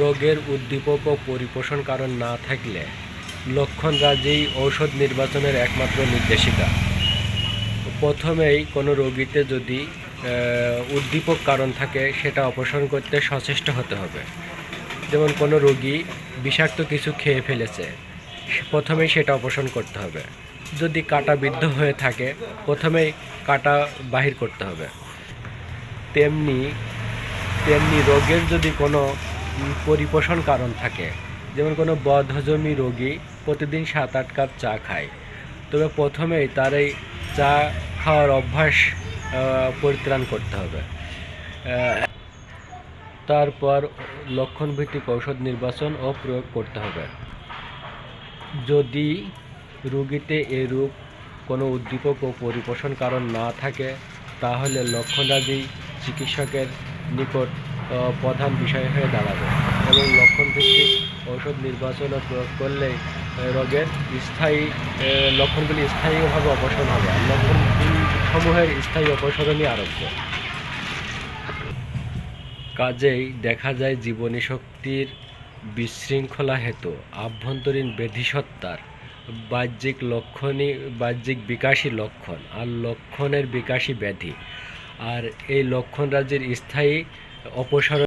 রোগের উদ্দীপক ও পরিপোষণ কারণ না থাকলে লক্ষণরাজি ঔষধ নির্বাচনের একমাত্র নির্দেশিকা। প্রথমেই কোনো রোগীতে যদি উদ্দীপক কারণ থাকে, সেটা অপসারণ করতে সচেষ্ট হতে হবে। যেমন কোনো রোগী বিষাক্ত কিছু খেয়ে ফেলেছে, প্রথমেই সেটা অপসারণ করতে হবে। যদি কাটা বিদ্ধ হয়ে থাকে, প্রথমেই কাটা বাহির করতে হবে। তেমনি তেমনি রোগের যদি কোনো পরিপোষণ কারণ থাকে। যেমন কোনো বদহজমি রোগী প্রতিদিন সাত আট কাপ চা খায়। তবে প্রথমেই তার এই চা খাওয়ার অভ্যাস পরিত্রাণ করতে হবে। তারপর লক্ষণভিত্তিক ঔষধ নির্বাচন ও প্রয়োগ করতে হবে। যদি রোগীতে এরূপ কোনো উদ্দীপক ও পরিপোষণ কারণ না থাকে, তাহলে লক্ষণরাজি চিকিৎসকের নিকট প্রধান বিষয় হয়ে দাঁড়াবে এবং লক্ষণভিত্তিক ঔষধ নির্বাচন ও প্রয়োগ করলেই আহ, রোগের স্থায়ী লক্ষণগুলি স্থায়ীভাবে অপসারণ হবে লক্ষণ সমূহের স্থায়ী অপসারণই আরোগ্য। কাজেই দেখা যায় জীবনী শক্তির বিশৃঙ্খলা হেতু আভ্যন্তরীণ ব্যাধিসত্তার বাহ্যিক লক্ষণই বাহ্যিক বিকাশী লক্ষণ আর লক্ষণের বিকাশী ব্যাধি। আর এই লক্ষণ রাজ্যের স্থায়ী অপসারণ